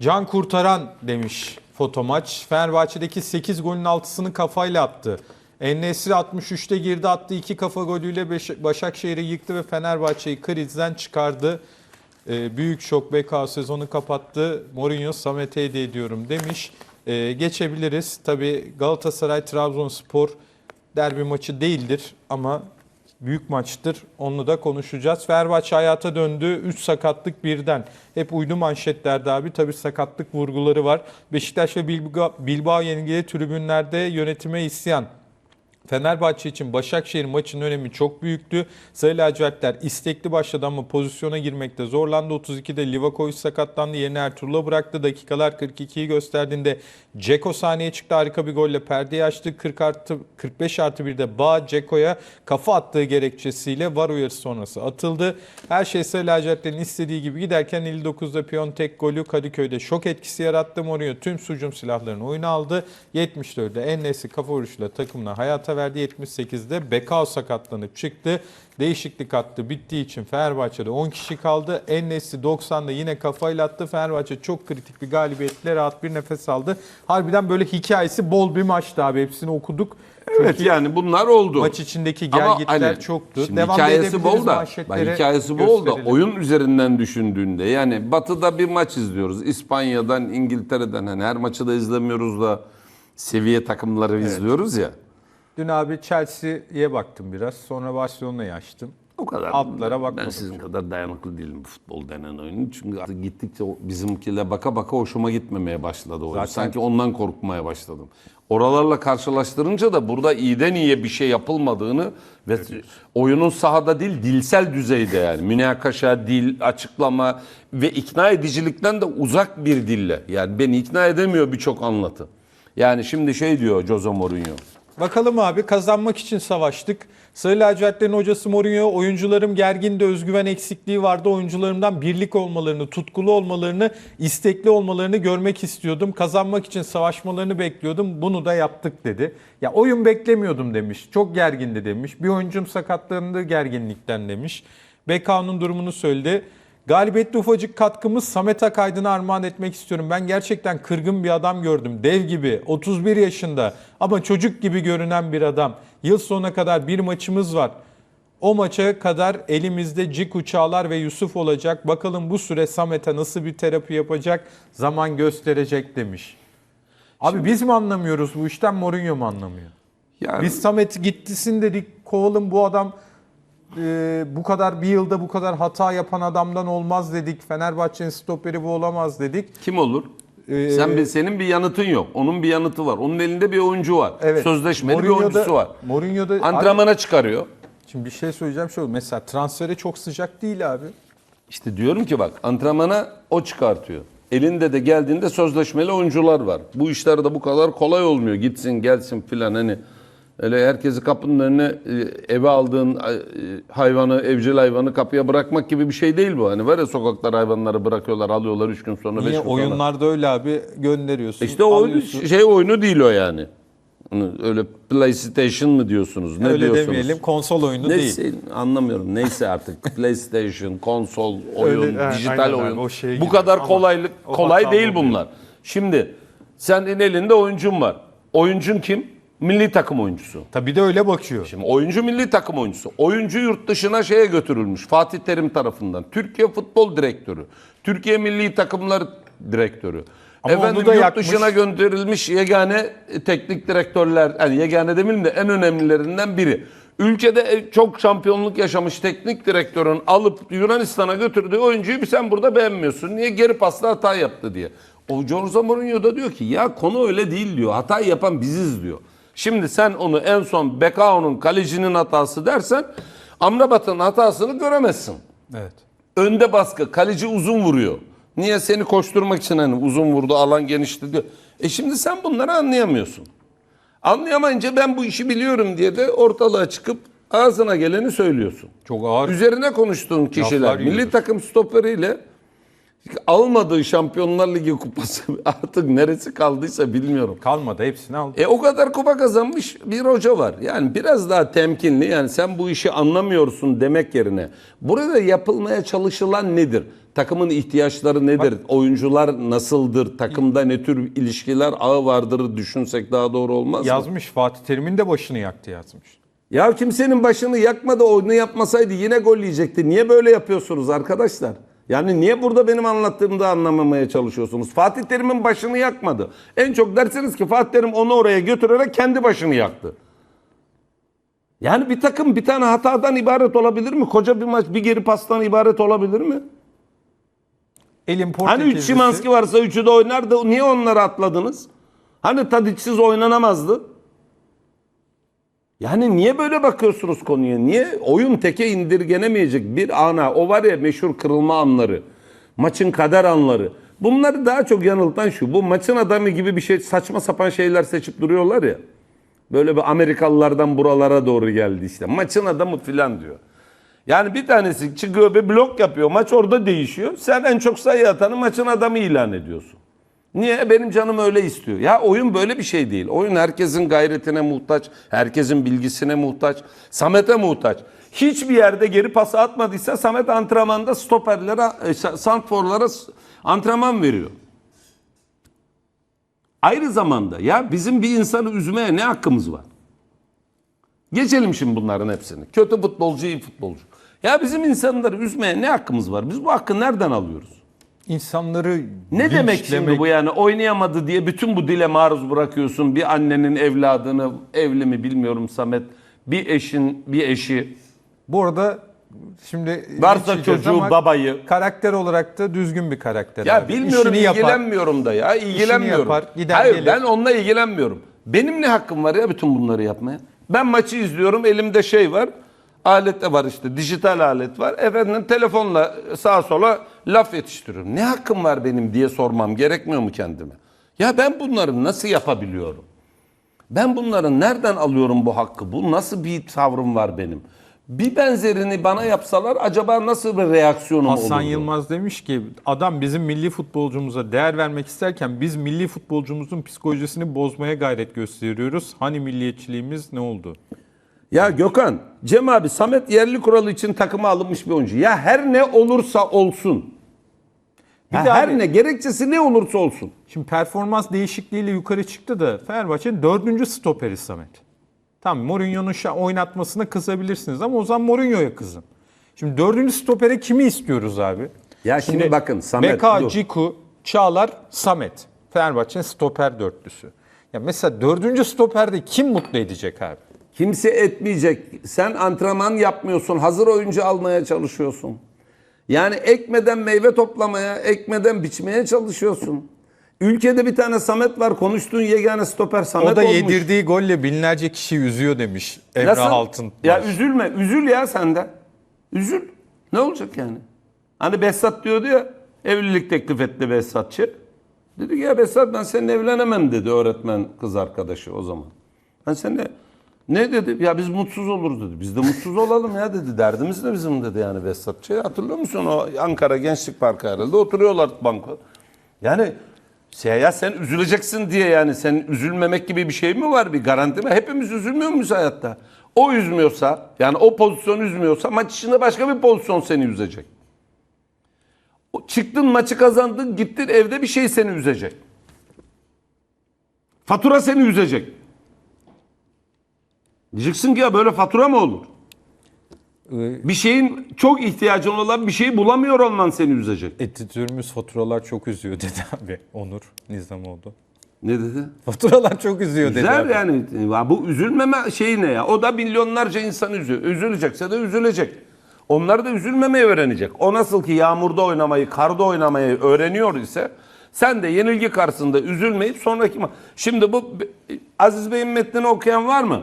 Can kurtaran demiş fotomaç. Fenerbahçe'deki 8 golün 6'sını kafayla attı. Ennesri 63'te girdi attı. 2 kafa golüyle Başakşehir'i yıktı ve Fenerbahçe'yi krizden çıkardı. Ee, büyük şok BK sezonu kapattı. Mourinho Samet'e hediye ediyorum demiş. Ee, geçebiliriz. Tabii Galatasaray Trabzonspor derbi maçı değildir ama büyük maçtır. Onu da konuşacağız. Fenerbahçe hayata döndü. 3 sakatlık birden. Hep uydu manşetlerde abi. Tabii sakatlık vurguları var. Beşiktaş ve Bilbao, Bilbao yenilgili tribünlerde yönetime isyan. Fenerbahçe için Başakşehir maçının önemi çok büyüktü. Sarı lacivertler istekli başladı ama pozisyona girmekte zorlandı. 32'de Livakovic sakatlandı. Yerini Ertuğrul'a bıraktı. Dakikalar 42'yi gösterdiğinde Ceko sahneye çıktı. Harika bir golle perdeyi açtı. 40 artı, 45 artı 1'de Bağ Ceko'ya kafa attığı gerekçesiyle var uyarısı sonrası atıldı. Her şey Sarı lacivertlerin istediği gibi giderken 59'da Piontek golü Kadıköy'de şok etkisi yarattı. Mourinho tüm sucum silahlarını oyuna aldı. 74'de Ennesi kafa vuruşuyla takımına hayata verdi. 78'de Bekao sakatlanıp çıktı. Değişiklik attı. Bittiği için Fenerbahçe'de 10 kişi kaldı. Ennesi 90'da yine kafayla attı. Fenerbahçe çok kritik bir galibiyetle rahat bir nefes aldı. Harbiden böyle hikayesi bol bir maçtı abi. Hepsini okuduk. Evet yani bunlar oldu. Maç içindeki Ama gelgitler hani çoktu. Şimdi Devam hikayesi bol da, bak, hikayesi bol da oyun üzerinden düşündüğünde yani Batı'da bir maç izliyoruz. İspanya'dan, İngiltere'den hani her maçı da izlemiyoruz da seviye takımları izliyoruz ya. Dün abi Chelsea'ye baktım biraz. Sonra Barcelona'yı açtım. O kadar. Altlara Ben bakmadım. sizin kadar dayanıklı değilim futbol denen oyunun. Çünkü artık gittikçe o bizimkiyle baka baka hoşuma gitmemeye başladı oyun. Zaten- Sanki ondan korkmaya başladım. Oralarla karşılaştırınca da burada iyiden iyiye bir şey yapılmadığını ve oyunun sahada değil dilsel düzeyde yani münakaşa, dil, açıklama ve ikna edicilikten de uzak bir dille. Yani beni ikna edemiyor birçok anlatı. Yani şimdi şey diyor Jose Mourinho. Bakalım abi kazanmak için savaştık. Sarı lacivertlerin hocası Mourinho oyuncularım gergindi özgüven eksikliği vardı. Oyuncularımdan birlik olmalarını, tutkulu olmalarını, istekli olmalarını görmek istiyordum. Kazanmak için savaşmalarını bekliyordum. Bunu da yaptık dedi. Ya oyun beklemiyordum demiş. Çok gergindi demiş. Bir oyuncum sakatlandı gerginlikten demiş. Bekao'nun durumunu söyledi. Galibiyette ufacık katkımız Samet Akaydın'a armağan etmek istiyorum. Ben gerçekten kırgın bir adam gördüm. Dev gibi, 31 yaşında ama çocuk gibi görünen bir adam. Yıl sonuna kadar bir maçımız var. O maça kadar elimizde Ciku Çağlar ve Yusuf olacak. Bakalım bu süre Samet'e nasıl bir terapi yapacak zaman gösterecek demiş. Abi biz mi anlamıyoruz bu işten Mourinho mu anlamıyor? Yani Biz Samet gittisin dedik kovalım bu adam e, bu kadar bir yılda bu kadar hata yapan adamdan olmaz dedik. Fenerbahçe'nin stoperi bu olamaz dedik. Kim olur? Ee, Sen bir, senin bir yanıtın yok. Onun bir yanıtı var. Onun elinde bir oyuncu var. Evet. Sözleşmeli bir Mourinho'da- oyuncusu var. Mourinho'da Antrenmana çıkarıyor. Şimdi bir şey söyleyeceğim şu mesela transfere çok sıcak değil abi. İşte diyorum ki bak antrenmana o çıkartıyor. Elinde de geldiğinde sözleşmeli oyuncular var. Bu işler de bu kadar kolay olmuyor. Gitsin gelsin filan hani. Öyle herkesi kapının önüne e, eve aldığın e, hayvanı, evcil hayvanı kapıya bırakmak gibi bir şey değil bu. Hani var ya sokaklar hayvanları bırakıyorlar, alıyorlar 3 gün sonra, 5 gün Niye sonra. oyunlarda öyle abi gönderiyorsun. İşte o alıyorsun. şey oyunu değil o yani. Hani Öyle PlayStation mı diyorsunuz? Ne öyle diyorsunuz? demeyelim konsol oyunu değil. Neyse anlamıyorum. Neyse artık PlayStation, konsol, oyun, Öyle, dijital aynen abi, oyun. şeye Bu kadar kolaylık kolay değil bunlar. Şimdi senin elinde oyuncun var. Oyuncun kim? Milli takım oyuncusu. Tabii de öyle bakıyor. Şimdi oyuncu milli takım oyuncusu. Oyuncu yurt dışına şeye götürülmüş Fatih Terim tarafından. Türkiye Futbol Direktörü. Türkiye Milli Takımlar Direktörü. Ama Efendim da yurt yakmış. dışına gönderilmiş yegane teknik direktörler, yani yegane demeyeyim de en önemlilerinden biri. Ülkede e, çok şampiyonluk yaşamış teknik direktörün alıp Yunanistan'a götürdüğü oyuncuyu bir sen burada beğenmiyorsun. Niye geri pasla hata yaptı diye. O Jose Mourinho da diyor ki ya konu öyle değil diyor. Hata yapan biziz diyor. Şimdi sen onu en son Bekao'nun kalecinin hatası dersen Amrabat'ın hatasını göremezsin. Evet. Önde baskı, kaleci uzun vuruyor. Niye seni koşturmak için hani uzun vurdu, alan genişti diyor. E şimdi sen bunları anlayamıyorsun. Anlayamayınca ben bu işi biliyorum diye de ortalığa çıkıp ağzına geleni söylüyorsun. Çok ağır. Üzerine konuştuğun kişiler milli takım stoperiyle almadığı Şampiyonlar Ligi kupası artık neresi kaldıysa bilmiyorum. Kalmadı hepsini aldı. E o kadar kupa kazanmış bir hoca var. Yani biraz daha temkinli yani sen bu işi anlamıyorsun demek yerine burada yapılmaya çalışılan nedir? Takımın ihtiyaçları nedir? Oyuncular nasıldır? Takımda ne tür ilişkiler ağı vardır düşünsek daha doğru olmaz mı? Yazmış Fatih Terim'in de başını yaktı yazmış. Ya kimsenin başını yakmadı onu yapmasaydı yine gol yiyecekti. Niye böyle yapıyorsunuz arkadaşlar? Yani niye burada benim anlattığımı da anlamamaya çalışıyorsunuz? Fatih Terim'in başını yakmadı. En çok dersiniz ki Fatih Terim onu oraya götürerek kendi başını yaktı. Yani bir takım bir tane hatadan ibaret olabilir mi? Koca bir maç bir geri pastan ibaret olabilir mi? Elin Hani Portekizlisi. üç Şimanski varsa üçü de oynar da niye onları atladınız? Hani Tadic'siz oynanamazdı? Yani niye böyle bakıyorsunuz konuya? Niye oyun teke indirgenemeyecek bir ana? O var ya meşhur kırılma anları. Maçın kader anları. Bunları daha çok yanıltan şu. Bu maçın adamı gibi bir şey saçma sapan şeyler seçip duruyorlar ya. Böyle bir Amerikalılardan buralara doğru geldi işte. Maçın adamı filan diyor. Yani bir tanesi çıkıyor bir blok yapıyor. Maç orada değişiyor. Sen en çok sayı atanı maçın adamı ilan ediyorsun. Niye? Benim canım öyle istiyor. Ya oyun böyle bir şey değil. Oyun herkesin gayretine muhtaç. Herkesin bilgisine muhtaç. Samet'e muhtaç. Hiçbir yerde geri pası atmadıysa Samet antrenmanda stoperlere, e, santforlara antrenman veriyor. Ayrı zamanda ya bizim bir insanı üzmeye ne hakkımız var? Geçelim şimdi bunların hepsini. Kötü futbolcu, iyi futbolcu. Ya bizim insanları üzmeye ne hakkımız var? Biz bu hakkı nereden alıyoruz? İnsanları Ne demek şimdi bu yani oynayamadı diye bütün bu dile maruz bırakıyorsun. Bir annenin evladını evli mi bilmiyorum Samet. Bir eşin bir eşi. Bu arada şimdi Varsa çocuğu ama babayı. karakter olarak da düzgün bir karakter. Ya abi. bilmiyorum İşini yapar. ilgilenmiyorum da ya ilgilenmiyorum. yapar, gider Hayır gelir. ben onunla ilgilenmiyorum. Benim ne hakkım var ya bütün bunları yapmaya? Ben maçı izliyorum elimde şey var. Alet de var işte dijital alet var. Efendim telefonla sağa sola laf yetiştiriyorum. Ne hakkım var benim diye sormam gerekmiyor mu kendime? Ya ben bunları nasıl yapabiliyorum? Ben bunların nereden alıyorum bu hakkı? Bu nasıl bir tavrım var benim? Bir benzerini bana yapsalar acaba nasıl bir reaksiyonum Hasan olurdu? Yılmaz demiş ki adam bizim milli futbolcumuza değer vermek isterken biz milli futbolcumuzun psikolojisini bozmaya gayret gösteriyoruz. Hani milliyetçiliğimiz ne oldu? Ya Gökhan, Cem abi Samet yerli kuralı için takıma alınmış bir oyuncu. Ya her ne olursa olsun. Ya de her abi- ne gerekçesi ne olursa olsun. Şimdi performans değişikliğiyle yukarı çıktı da Fenerbahçe'nin dördüncü stoperi Samet. Tamam Mourinho'nun oynatmasına kızabilirsiniz ama o zaman Mourinho'ya kızın. Şimdi dördüncü stopere kimi istiyoruz abi? Ya şimdi bakın Samet, BK, dur. Ciku, Çağlar, Samet. Fenerbahçe'nin stoper dörtlüsü. Ya mesela dördüncü stoperde kim mutlu edecek abi? Kimse etmeyecek. Sen antrenman yapmıyorsun. Hazır oyuncu almaya çalışıyorsun. Yani ekmeden meyve toplamaya, ekmeden biçmeye çalışıyorsun. Ülkede bir tane Samet var. Konuştuğun yegane stoper Samet o da olmuş. yedirdiği golle binlerce kişi üzüyor demiş Emrah Nasıl? Altın. Ya üzülme. Üzül ya sende. Üzül. Ne olacak yani? Hani Behzat diyordu ya evlilik teklif etti Behzatçı. Dedi ki ya Behzat ben seninle evlenemem dedi öğretmen kız arkadaşı o zaman. Ben seninle ne dedi? Ya biz mutsuz oluruz dedi. Biz de mutsuz olalım ya dedi. Derdimiz de bizim dedi yani Behzatçı. Hatırlıyor musun o Ankara Gençlik Parkı herhalde oturuyorlar banko. Yani şey ya sen üzüleceksin diye yani sen üzülmemek gibi bir şey mi var bir garanti mi? Hepimiz üzülmüyor muyuz hayatta? O üzmüyorsa yani o pozisyon üzmüyorsa maç içinde başka bir pozisyon seni üzecek. Çıktın maçı kazandın gittin evde bir şey seni üzecek. Fatura seni üzecek. Diyeceksin ki ya böyle fatura mı olur? Bir şeyin çok ihtiyacın olan bir şeyi bulamıyor olman seni üzecek. Editörümüz faturalar çok üzüyor dedi abi. Onur Nizamoğlu. Ne dedi? Faturalar çok üzüyor dedi Güzel yani. Ya bu üzülmeme şeyi ne ya? O da milyonlarca insan üzüyor. Üzülecekse de üzülecek. Onlar da üzülmemeyi öğrenecek. O nasıl ki yağmurda oynamayı, karda oynamayı öğreniyor ise sen de yenilgi karşısında üzülmeyip sonraki Şimdi bu Aziz Bey'in metnini okuyan var mı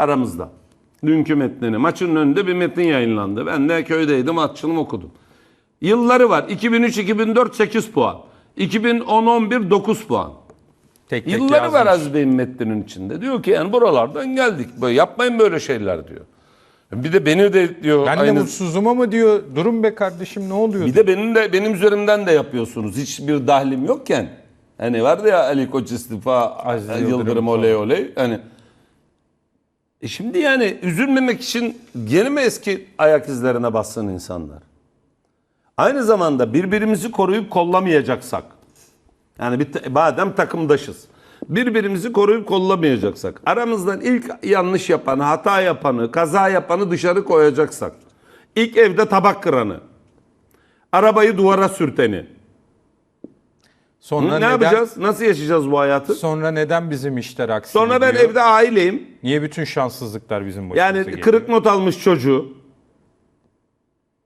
aramızda? Dünkü metnini. Maçın önünde bir metin yayınlandı. Ben de köydeydim, açılım okudum. Yılları var. 2003-2004 8 puan. 2010-11 9 puan. Tek tek Yılları var yazmış. Aziz Bey'in metninin içinde. Diyor ki yani buralardan geldik. Böyle yapmayın böyle şeyler diyor. Bir de beni de diyor Ben de aynı. mutsuzum ama diyor durun be kardeşim ne oluyor? Bir de benim de benim üzerimden de yapıyorsunuz. Hiçbir dahlim yokken. Hani vardı ya Ali Koç istifa, Aziz Yıldırım, Yıldırım oley oley. Hani e şimdi yani üzülmemek için yeni mi eski ayak izlerine bassın insanlar? Aynı zamanda birbirimizi koruyup kollamayacaksak, yani bir, madem takımdaşız, birbirimizi koruyup kollamayacaksak, aramızdan ilk yanlış yapanı, hata yapanı, kaza yapanı dışarı koyacaksak, ilk evde tabak kıranı, arabayı duvara sürteni, Sonra ne neden, yapacağız? Nasıl yaşayacağız bu hayatı? Sonra neden bizim işler aksıyor? Sonra ben evde aileyim. Niye bütün şanssızlıklar bizim başımıza Yani geliyor? kırık not almış çocuğu.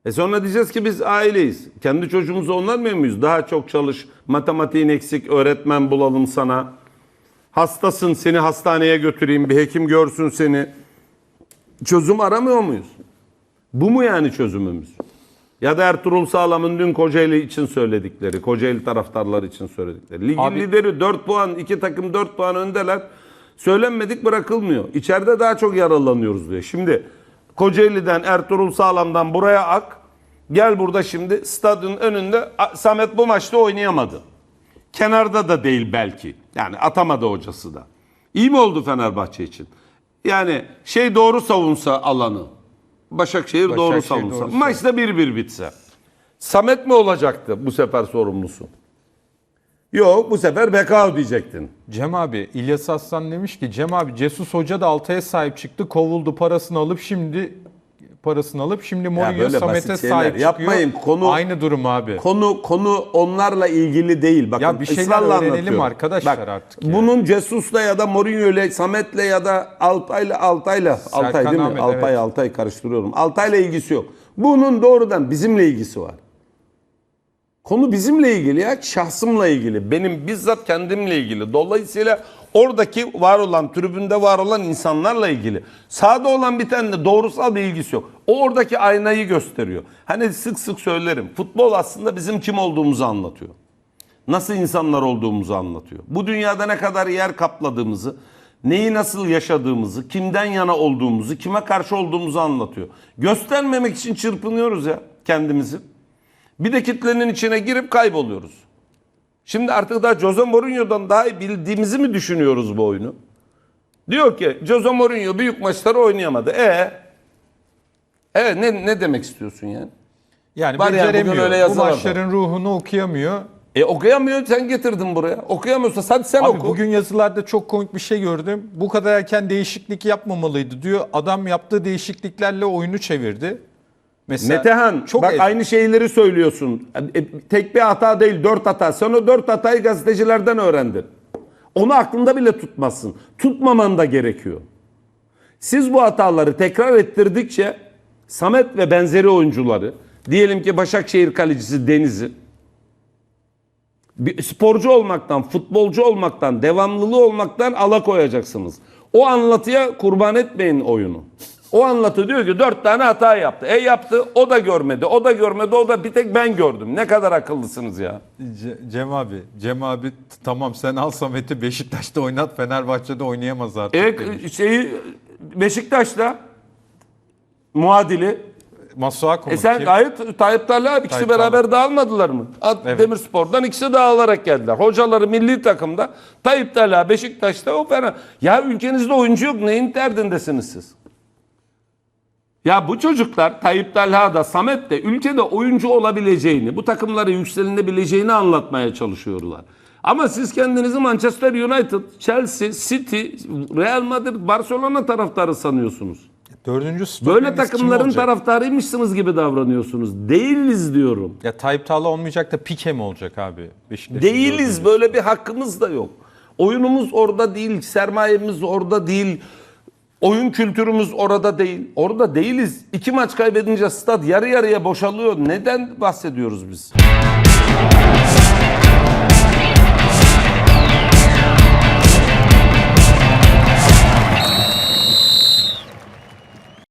E sonra diyeceğiz ki biz aileyiz. Kendi çocuğumuzu onlarmıyor muyuz? Daha çok çalış, matematiğin eksik, öğretmen bulalım sana. Hastasın, seni hastaneye götüreyim, bir hekim görsün seni. Çözüm aramıyor muyuz? Bu mu yani çözümümüz? Ya da Ertuğrul Sağlam'ın dün Kocaeli için söyledikleri, Kocaeli taraftarları için söyledikleri. Ligin Abi- lideri 4 puan, iki takım 4 puan öndeler. Söylenmedik bırakılmıyor. İçeride daha çok yaralanıyoruz diyor. Şimdi Kocaeli'den, Ertuğrul Sağlam'dan buraya ak. Gel burada şimdi stadın önünde A- Samet bu maçta oynayamadı. Kenarda da değil belki. Yani atamadı hocası da. İyi mi oldu Fenerbahçe için? Yani şey doğru savunsa alanı. Başakşehir, doğru savunsa. doğru Maçta 1-1 bitse. Samet mi olacaktı bu sefer sorumlusu? Yok bu sefer Bekao diyecektin. Cem abi İlyas Aslan demiş ki Cem abi Cesus Hoca da Altay'a sahip çıktı. Kovuldu parasını alıp şimdi parasını alıp şimdi Mourinho böyle Samet'e basit şeyler sahip çıkıyor. yapmayın. Konu- Aynı durum abi. Konu konu onlarla ilgili değil. Bakın Ya bir şeyler ısrarla öğrenelim anlatıyorum. arkadaşlar Bak, artık ya. Bunun Cesus'la ya da Mourinho'yla, Samet'le ya da Altay'la Altay'la Altay değil mi? Ahmet, Alpay evet. Altay karıştırıyorum. Altay'la ilgisi yok. Bunun doğrudan bizimle ilgisi var. Konu bizimle ilgili ya, şahsımla ilgili. Benim bizzat kendimle ilgili. Dolayısıyla oradaki var olan, tribünde var olan insanlarla ilgili. Sağda olan bir tane de doğrusal bir ilgisi yok. O oradaki aynayı gösteriyor. Hani sık sık söylerim. Futbol aslında bizim kim olduğumuzu anlatıyor. Nasıl insanlar olduğumuzu anlatıyor. Bu dünyada ne kadar yer kapladığımızı, neyi nasıl yaşadığımızı, kimden yana olduğumuzu, kime karşı olduğumuzu anlatıyor. Göstermemek için çırpınıyoruz ya kendimizi. Bir de kitlenin içine girip kayboluyoruz. Şimdi artık daha Jose Mourinho'dan daha iyi bildiğimizi mi düşünüyoruz bu oyunu? Diyor ki Jose Mourinho büyük maçları oynayamadı. E Evet ne, ne demek istiyorsun yani? Yani Var bugün beceremiyor. öyle Bu maçların ruhunu okuyamıyor. E okuyamıyor sen getirdin buraya. Okuyamıyorsa hadi sen Abi oku. bugün yazılarda çok komik bir şey gördüm. Bu kadar erken değişiklik yapmamalıydı diyor. Adam yaptığı değişikliklerle oyunu çevirdi. Mesela Metehan çok bak et- aynı şeyleri söylüyorsun. E, tek bir hata değil dört hata. Sen o dört hatayı gazetecilerden öğrendin. Onu aklında bile tutmazsın. Tutmaman da gerekiyor. Siz bu hataları tekrar ettirdikçe Samet ve benzeri oyuncuları diyelim ki Başakşehir kalecisi Deniz'i bir sporcu olmaktan, futbolcu olmaktan, devamlılığı olmaktan alakoyacaksınız. O anlatıya kurban etmeyin oyunu. O anlatı diyor ki dört tane hata yaptı. E yaptı, o da görmedi, o da görmedi, o da bir tek ben gördüm. Ne kadar akıllısınız ya. Ce- Cem abi, Cem abi tamam sen al Samet'i Beşiktaş'ta oynat, Fenerbahçe'de oynayamaz artık. E demiş. şeyi Beşiktaş'ta muadili. Masuaku mu? E sen Kim? gayet Tayyip Talha ikisi Tayyip beraber dağılmadılar mı? Ad- Evet. Demirspor'dan ikisi dağılarak geldiler. Hocaları milli takımda Tayyip Talha Beşiktaş'ta o fena. Ya ülkenizde oyuncu yok neyin derdindesiniz siz? Ya bu çocuklar Tayyip Talha da Samet de ülkede oyuncu olabileceğini, bu takımları yükselinebileceğini anlatmaya çalışıyorlar. Ama siz kendinizi Manchester United, Chelsea, City, Real Madrid, Barcelona taraftarı sanıyorsunuz. Dördüncü Böyle takımların taraftarıymışsınız gibi davranıyorsunuz. Değiliz diyorum. Ya Tayyip Tağla olmayacak da Pike mi olacak abi? Beşiktaş'ın Değiliz dördüncüsü. böyle bir hakkımız da yok. Oyunumuz orada değil, sermayemiz orada değil. Oyun kültürümüz orada değil. Orada değiliz. İki maç kaybedince stad yarı yarıya boşalıyor. Neden bahsediyoruz biz?